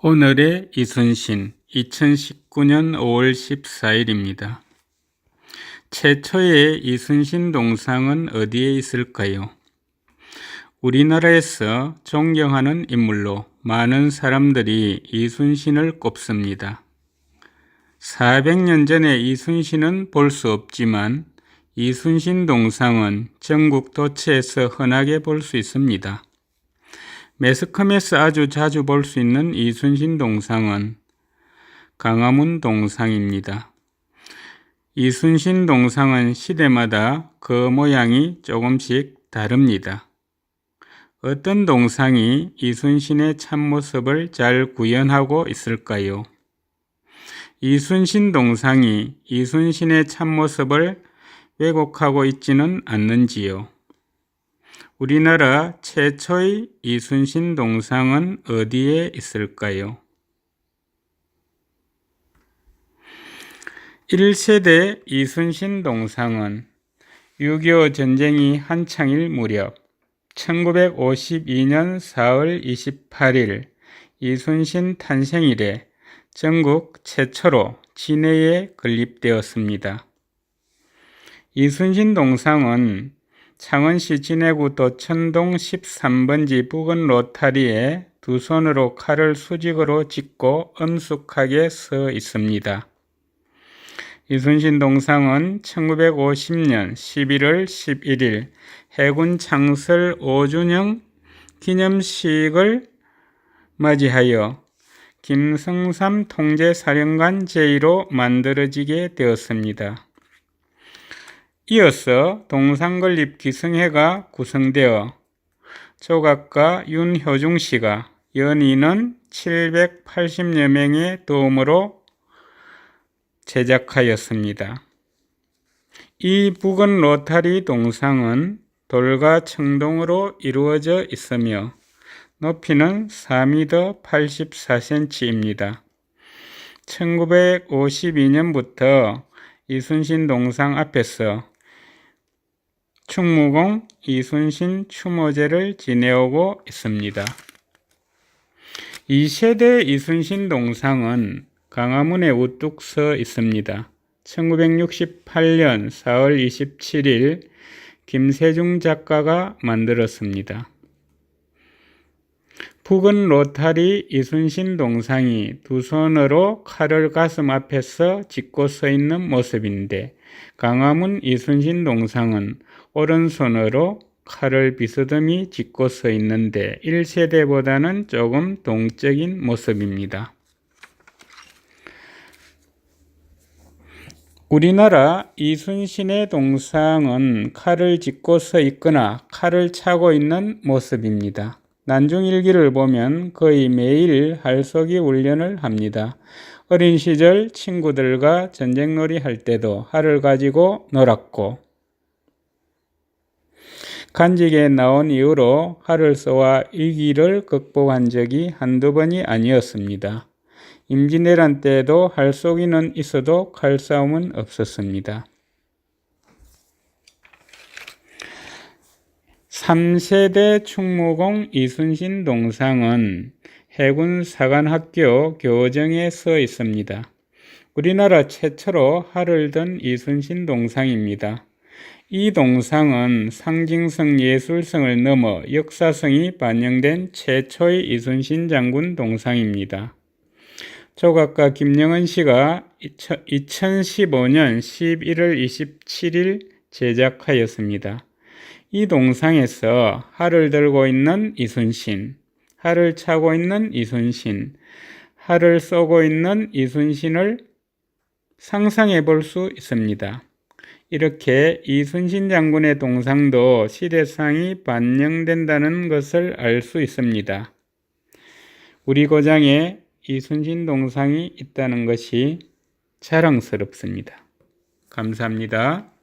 오늘의 이순신 2019년 5월 14일입니다. 최초의 이순신 동상은 어디에 있을까요? 우리나라에서 존경하는 인물로 많은 사람들이 이순신을 꼽습니다. 400년 전에 이순신은 볼 수 없지만 이순신 동상은 전국 도처에서 흔하게 볼 수 있습니다. 매스컴에서 아주 자주 볼 수 있는 이순신 동상은 강화문 동상입니다. 이순신 동상은 시대마다 그 모양이 조금씩 다릅니다. 어떤 동상이 이순신의 참모습을 잘 구현하고 있을까요? 이순신 동상이 이순신의 참모습을 왜곡하고 있지는 않는지요? 우리나라 최초의 이순신 동상은 어디에 있을까요? 1세대 이순신 동상은 6.25 전쟁이 한창일 무렵 1952년 4월 28일 이순신 탄생일에 전국 최초로 진해에 건립되었습니다. 이순신 동상은 창원시 진해구 도천동 13번지 부근 로타리에 두 손으로 칼을 수직으로 짚고 엄숙하게 서 있습니다. 이순신 동상은 1950년 11월 11일 해군 창설 5주년 기념식을 맞이하여 김성삼 통제사령관 제1로 만들어지게 되었습니다. 이어서 동상건립 기승회가 구성되어 조각가 윤효중 씨가 연인은 780여 명의 도움으로 제작하였습니다. 이 부근 로타리 동상은 돌과 청동으로 이루어져 있으며 높이는 4m 84cm입니다. 1952년부터 이순신 동상 앞에서 충무공 이순신 추모제를 지내오고 있습니다. 2세대 이순신 동상은 강화문에 우뚝 서 있습니다. 1968년 4월 27일 김세중 작가가 만들었습니다. 북은 로타리 이순신 동상이 두 손으로 칼을 가슴 앞에서 짚고 서 있는 모습인데 강화문 이순신 동상은 오른손으로 칼을 비스듬히 짚고 서 있는데 1세대보다는 조금 동적인 모습입니다. 우리나라 이순신의 동상은 칼을 짚고 서 있거나 칼을 차고 있는 모습입니다. 난중일기를 보면 거의 매일 할쏘기 훈련을 합니다. 어린 시절 친구들과 전쟁놀이 할 때도 활을 가지고 놀았고 간직에 나온 이후로 활을 쏘아 위기를 극복한 적이 한두 번이 아니었습니다. 임진왜란 때도 활쏘기는 있어도 칼싸움은 없었습니다. 3세대 충무공 이순신 동상은 해군 사관학교 교정에 서 있습니다. 우리나라 최초로 활을 든 이순신 동상입니다. 이 동상은 상징성 예술성을 넘어 역사성이 반영된 최초의 이순신 장군 동상입니다. 조각가 김영은 씨가 2015년 11월 27일 제작하였습니다. 이 동상에서 활을 들고 있는 이순신, 활을 차고 있는 이순신, 활을 쏘고 있는 이순신을 상상해 볼 수 있습니다. 이렇게 이순신 장군의 동상도 시대상이 반영된다는 것을 알 수 있습니다. 우리 고장에 이순신 동상이 있다는 것이 자랑스럽습니다. 감사합니다.